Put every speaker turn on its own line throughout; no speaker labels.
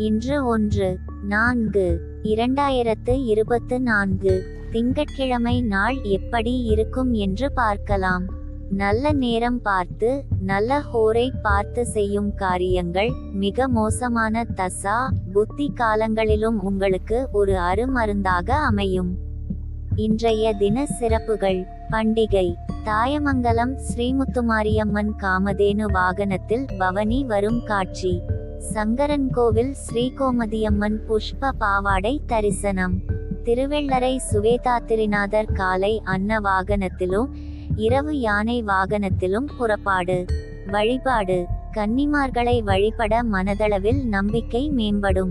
இன்று ஒன்று நான்கு இரண்டாயிரத்து இருபத்து நான்கு. திங்கட்கிழமை நாள் எப்படி இருக்கும் என்று பார்க்கலாம். நல்ல நேரம் பார்த்து நல்ல ஹோரை பார்த்து செய்யும் காரியங்கள் மிக மோசமான தசா புத்தி காலங்களிலும் உங்களுக்கு ஒரு அருமருந்தாக அமையும். இன்றைய தின சிறப்புகள் பண்டிகை தாயமங்கலம் ஸ்ரீமுத்துமாரியம்மன் காமதேனு வாகனத்தில் பவனி வரும் காட்சி. சங்கரன்கோவில் ஸ்ரீகோமதியம்மன் புஷ்ப பாவாடை தரிசனம். திருவெள்ளரை சுவேதாத்திரிநாதர் காலை அன்ன வாகனத்திலும் இரவு யானை வாகனத்திலும் புறப்பாடு. வழிபாடு. கன்னிமார்களை வழிபட மனதளவில் நம்பிக்கை மேம்படும்.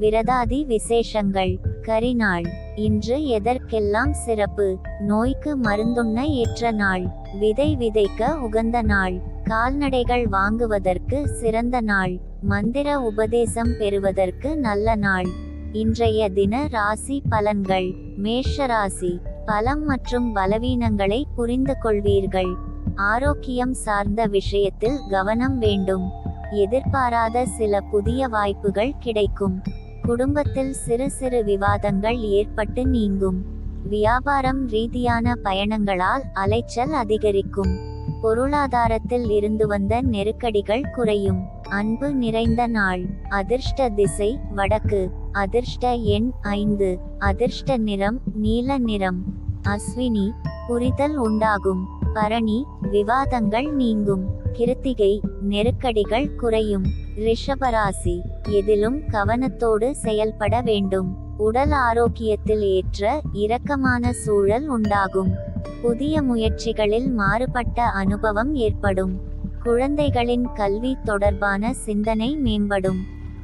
விரதாதி விசேஷங்கள். கரிநாள். இன்று எதற்கெல்லாம் சிறப்பு? நோய்க்கு மருந்துண்ண ஏற்ற நாள். விதை விதைக்க உகந்த நாள். கால்நடைகள் வாங்குவதற்கு சிறந்த நாள். மந்திர உபதேசம் பெறுவதற்கு நல்ல நாள். இன்றைய தின ராசி பலன்கள். மேஷ ராசி பலம் மற்றும் பலவீனங்களை புரிந்து கொள்வீர்கள். ஆரோக்கியம் சார்ந்த விஷயத்தில் கவனம் வேண்டும். எதிர்பாராத சில புதிய வாய்ப்புகள் கிடைக்கும். குடும்பத்தில் சிறு சிறு விவாதங்கள் ஏற்பட்டு நீங்கும். வியாபாரம் ரீதியான பயணங்களால் அலைச்சல் அதிகரிக்கும். பொருளாதாரத்தில் இருந்து வந்த நெருக்கடிகள் குறையும். அன்பு நிறைந்த நாள். அதிர்ஷ்ட திசை வடக்கு. அதிர்ஷ்ட எண் ஐந்து. அதிர்ஷ்ட நிறம் நீல நிறம். அஸ்வினி புரிதல் உண்டாகும். பரணி விவாதங்கள் நீங்கும். கிருத்திகை நெருக்கடிகள் குறையும். ரிஷபராசி எதிலும் கவனத்தோடு செயல்பட வேண்டும். உடல் ஆரோக்கியத்தில் ஏற்ற இரக்கமான சூழல் உண்டாகும். புதிய முயற்சிகளில் மாறுபட்ட அனுபவம் ஏற்படும். குழந்தைகளின் கல்வி தொடர்பான சிந்தனை மேம்படும்.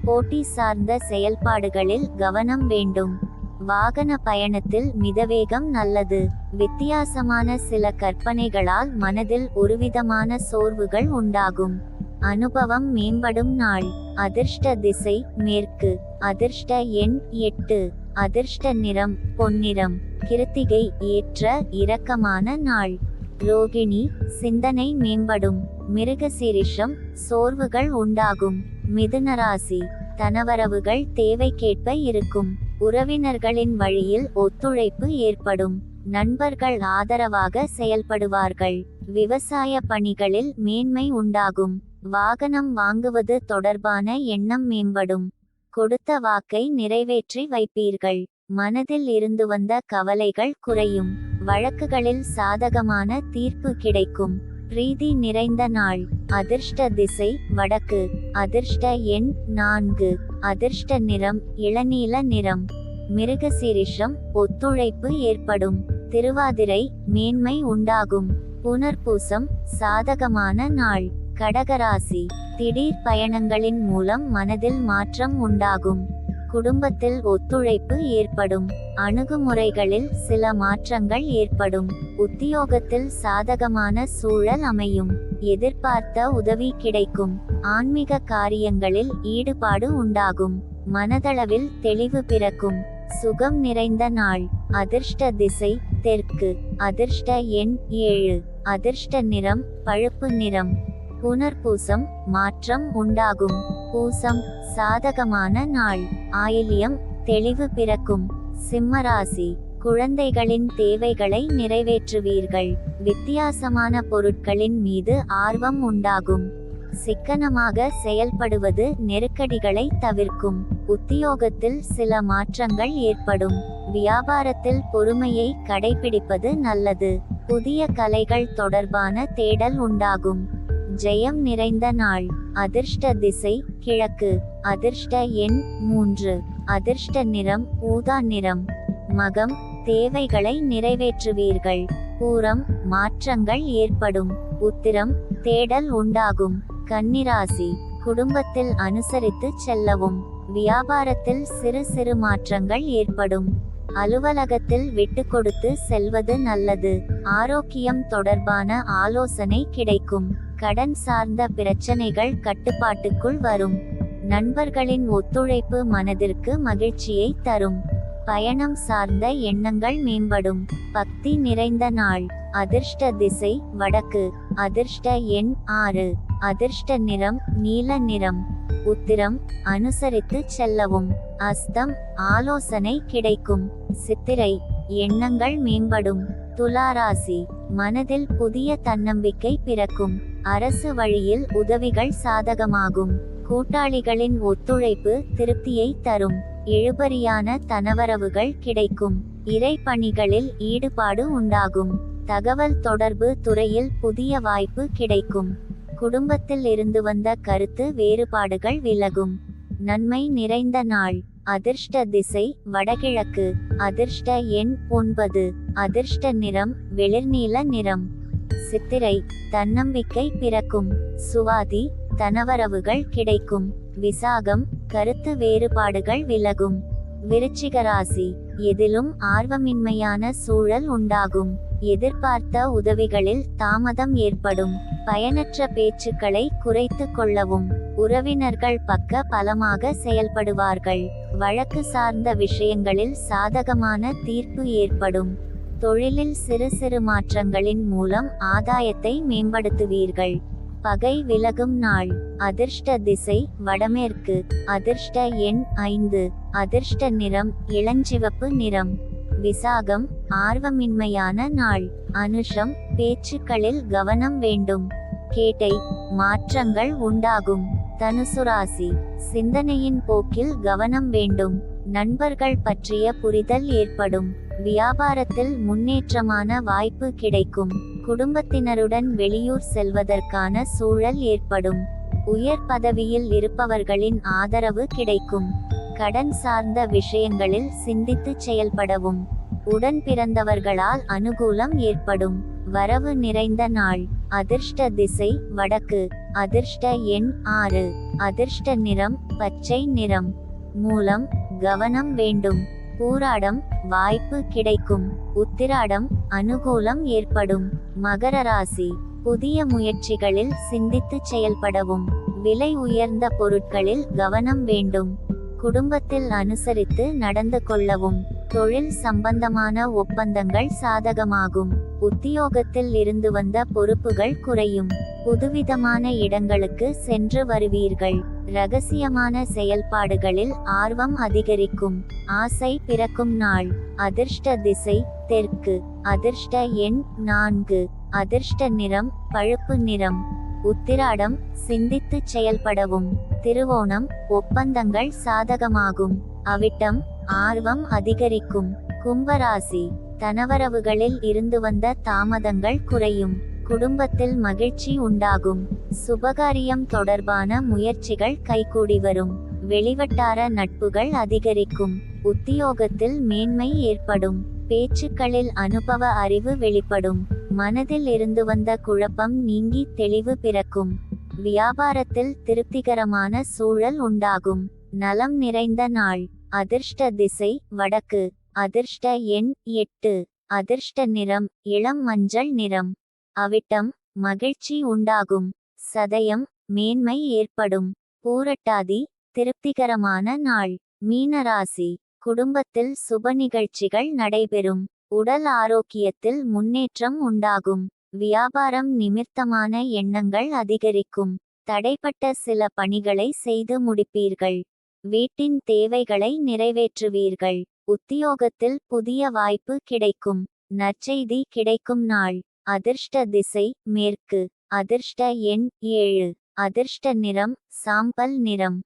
போட்டி சார்ந்த செயல்பாடுகளில் கவனம் வேண்டும். வாகன பயணத்தில் மிதவேகம் நல்லது. வித்தியாசமான சில கற்பனைகளால் மனதில் ஒருவிதமான சோர்வுகள் உண்டாகும். அனுபவம் மேம்படும் நாள். அதிர்ஷ்ட திசை மேற்கு. அதிர்ஷ்ட எண் எட்டு. அதிர்ஷ்ட நிறம் பொன்னிறம் கிருத்திகை ஏற்ற இரக்கமான நாள். ரோகிணி சிந்தனை மேம்படும் மிருகசீரிஷம் சோர்வுகள் உண்டாகும். மிதுனராசி தனவரவுகள் தேவைக்கேற்ப இருக்கும். உறவினர்களின் வழியில் ஒத்துழைப்பு ஏற்படும். நண்பர்கள் ஆதரவாக செயல்படுவார்கள். விவசாய பணிகளில் மேன்மை உண்டாகும். வாகனம் வாங்குவது தொடர்பான எண்ணம் மேம்படும். கொடுத்த வாக்கை நிறைவேற்றி வைப்பீர்கள். மனதில் இருந்து வந்த கவலைகள் குறையும். வழக்குகளில் சாதகமான தீர்ப்பு கிடைக்கும். பிரீதி நிறைந்த நாள். அதிர்ஷ்ட திசை வடக்கு. அதிர்ஷ்ட எண் நான்கு. அதிர்ஷ்ட நிறம் இளநீல நிறம். மிருகசீரிஷம் ஒத்துழைப்பு ஏற்படும். திருவாதிரை மேன்மை உண்டாகும். புனர்பூசம் சாதகமான நாள். கடகராசி திடீர் பயணங்களின் மூலம் மனதில் மாற்றம் உண்டாகும். குடும்பத்தில் ஒத்துழைப்பு ஏற்படும். அணுகுமுறைகளில் சில மாற்றங்கள் ஏற்படும். உத்தியோகத்தில் சாதகமான சூழல் அமையும். எதிர்பார்த்த உதவி கிடைக்கும். ஆன்மீக காரியங்களில் ஈடுபாடு உண்டாகும். மனதளவில் தெளிவு பிறக்கும். சுகம் நிறைந்த நாள். அதிர்ஷ்ட திசை தெற்கு. அதிர்ஷ்ட எண் ஏழு. அதிர்ஷ்ட நிறம் பழுப்பு நிறம். புனர்பூசம் மாற்றம் உண்டாகும். பூசம் சாதகமான நாள். ஆயிலியம் தெளிவு பிறக்கும். சிம்மராசி குழந்தைகளின் தேவைகளை நிறைவேற்றுவீர்கள். வித்தியாசமான பொருட்களின் மீது ஆர்வம் உண்டாகும். சிக்கனமாக செயல்படுவது நெருக்கடிகளை தவிர்க்கும். உத்தியோகத்தில் சில மாற்றங்கள் ஏற்படும். வியாபாரத்தில் பொறுமையை கடைபிடிப்பது நல்லது. புதிய கலைகள் தொடர்பான தேடல் உண்டாகும். ஜெயம் நிறைந்த நாள். அதிர்ஷ்ட திசை கிழக்கு. அதிர்ஷ்ட எண் மூன்று. அதிர்ஷ்ட நிறம் ஊதா நிறம். மகம் தேவைகளை நிறைவேற்றுவீர்கள். பூரம் மாற்றங்கள் ஏற்படும். உத்திரம் தேடல் உண்டாகும். கன்னிராசி குடும்பத்தில் அனுசரித்து செல்லவும். வியாபாரத்தில் சிறு சிறு மாற்றங்கள் ஏற்படும். அலுவலகத்தில் விட்டு கொடுத்து செல்வது நல்லது. ஆரோக்கியம் தொடர்பான ஆலோசனை கிடைக்கும். கடன் சார்ந்த பிரச்சனைகள் கட்டுப்பாட்டுக்குள் வரும். நண்பர்களின் ஒத்துழைப்பு மனதிற்கு மகிழ்ச்சியை தரும். பயணம் சார்ந்த எண்ணங்கள் மேம்படும். பக்தி நிறைந்த நாள். அதிர்ஷ்ட திசை வடக்கு. அதிர்ஷ்ட எண் ஆறு. அதிர்ஷ்ட நிறம் நீல நிறம். உத்திரம் அனுசரித்து செல்லவும். அஸ்தம் ஆலோசனை கிடைக்கும். சித்திரை எண்ணங்கள் மேம்படும். துளாராசி. மனதில் புதிய தன்னம்பிக்கை பிறக்கும். அரசு வழியில் உதவிகள் சாதகமாகும். கூட்டாளிகளின் ஒத்துழைப்பு திருப்தியை தரும். இழுபறியான தனவரவுகள் கிடைக்கும். இறை பணிகளில் ஈடுபாடு உண்டாகும். தகவல் தொடர்பு துறையில் புதிய வாய்ப்பு கிடைக்கும். குடும்பத்தில் இருந்து வந்த கருத்து வேறுபாடுகள் விலகும். நன்மை நிறைந்த நாள். அதிர்ஷ்ட திசை வடகிழக்கு. அதிர்ஷ்ட எண் ஒன்பது. அதிர்ஷ்ட நிறம் வெளிர்நீல நிறம். சித்திரை தன்னம்பிக்கை பிறக்கும். சுவாதி தனவரவுகள் கிடைக்கும். விசாகம் கருத்து வேறுபாடுகள் விலகும். விருச்சிகராசி எதிலும் ஆர்வமின்மையான சூழல் உண்டாகும். எதிர்பார்த்த உதவிகளில் தாமதம் ஏற்படும். பயனற்ற பேச்சுக்களை குறைத்து கொள்ளவும். உறவினர்கள் பக்க பலமாக செயல்படுவார்கள். வழக்கு சார்ந்த விஷயங்களில் சாதகமான தீர்ப்பு ஏற்படும். தொழிலில் சிறு சிறு மாற்றங்களின் மூலம் ஆதாயத்தை மேம்படுத்துவீர்கள். பகை விலகும் நாள். அதிர்ஷ்ட திசை வடமேற்கு. அதிர்ஷ்ட எண் ஐந்து. அதிர்ஷ்ட நிறம் இளஞ்சிவப்பு நிறம். விசாகம் ஆர்வமின்மையான நாள். அனுஷம் பேச்சுக்களில் கவனம் வேண்டும். கேட்டை மாற்றங்கள் உண்டாகும். தனுசுராசி சிந்தனையின் போக்கில் கவனம் வேண்டும். நண்பர்கள் பற்றிய புரிதல் ஏற்படும். வியாபாரத்தில் முன்னேற்றமான வாய்ப்பு கிடைக்கும். குடும்பத்தினருடன் வெளியூர் செல்வதற்கான சூழல் ஏற்படும். உயர் பதவியில் இருப்பவர்களின் ஆதரவு கிடைக்கும். கடன் சார்ந்த விஷயங்களில் சிந்தித்து செயல்படவும். உடன் பிறந்தவர்களால் அனுகூலம் ஏற்படும். வரவு நிறைந்த நாள். அதிர்ஷ்ட திசை வடக்கு. அதிர்ஷ்ட எண் ஆறு. அதிர்ஷ்ட நிறம் பச்சை நிறம். மூலம் கவனம் வேண்டும். பூராடம் வாய்ப்பு கிடைக்கும். உத்திராடம் அனுகூலம் ஏற்படும். மகர ராசி. புதிய முயற்சிகளில் சிந்தித்து செயல்படவும். விலை உயர்ந்த பொருட்களில் கவனம் வேண்டும். குடும்பத்தில் அனுசரித்து நடந்து கொள்ளவும். தொழில் சம்பந்தமான ஒப்பந்தங்கள் சாதகமாகும். உத்தியோகத்தில் இருந்து வந்த பொறுப்புகள் குறையும். புதுவிதமான இடங்களுக்கு சென்று வருவீர்கள். ரகசியமான செயல்பாடுகளில் ஆர்வம் அதிகரிக்கும். ஆசை பிறக்கும் நாள். அதிர்ஷ்ட திசை தெற்கு. அதிர்ஷ்ட எண் நான்கு. அதிர்ஷ்ட நிறம் பழுப்பு நிறம். உத்திராடம் சிந்தித்து செயல்படவும். திருவோணம் ஒப்பந்தங்கள் சாதகமாகும். அவிட்டம் ஆர்வம் அதிகரிக்கும். கும்பராசி. தனவரவுகளில் இருந்து வந்த தாமதங்கள் குறையும். குடும்பத்தில் மகிழ்ச்சி உண்டாகும். சுபகாரியம் தொடர்பான முயற்சிகள் கைகூடி வரும். வெளிவட்டார நட்புகள் அதிகரிக்கும். உத்தியோகத்தில் மேன்மை ஏற்படும். பேச்சுக்களில் அனுபவ அறிவு வெளிப்படும். மனதில் இருந்து வந்த குழப்பம் நீங்கி தெளிவு பிறக்கும். வியாபாரத்தில் திருப்திகரமான சூழல் உண்டாகும். நலம் நிறைந்த நாள். அதிர்ஷ்ட திசை வடக்கு. அதிர்ஷ்ட எண் எட்டு. அதிர்ஷ்ட நிறம் இளம் மஞ்சள் நிறம். அவிட்டம் மகிழ்ச்சி உண்டாகும். சதயம் மேன்மை ஏற்படும். பூரட்டாதி திருப்திகரமான நாள். மீனராசி குடும்பத்தில் சுப நிகழ்ச்சிகள் நடைபெறும். உடல் ஆரோக்கியத்தில் முன்னேற்றம் உண்டாகும். வியாபாரம் நிமித்தமான எண்ணங்கள் அதிகரிக்கும். தடைப்பட்ட சில பணிகளை செய்து முடிப்பீர்கள். வீட்டின் தேவைகளை நிறைவேற்றுவீர்கள். உத்தியோகத்தில் புதிய வாய்ப்பு கிடைக்கும். நற்செய்தி கிடைக்கும் நாள். அதிர்ஷ்ட திசை மேற்கு. அதிர்ஷ்ட எண் ஏழு. அதிர்ஷ்ட நிறம் சாம்பல் நிறம்.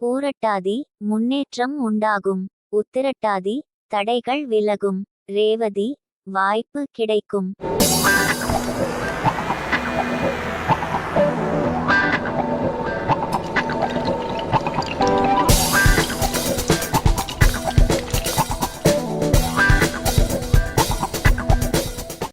பூரட்டாதி முன்னேற்றம் உண்டாகும். உத்திரட்டாதி தடைகள் விலகும். ரேவதி வாய்ப்பு கிடைக்கும்.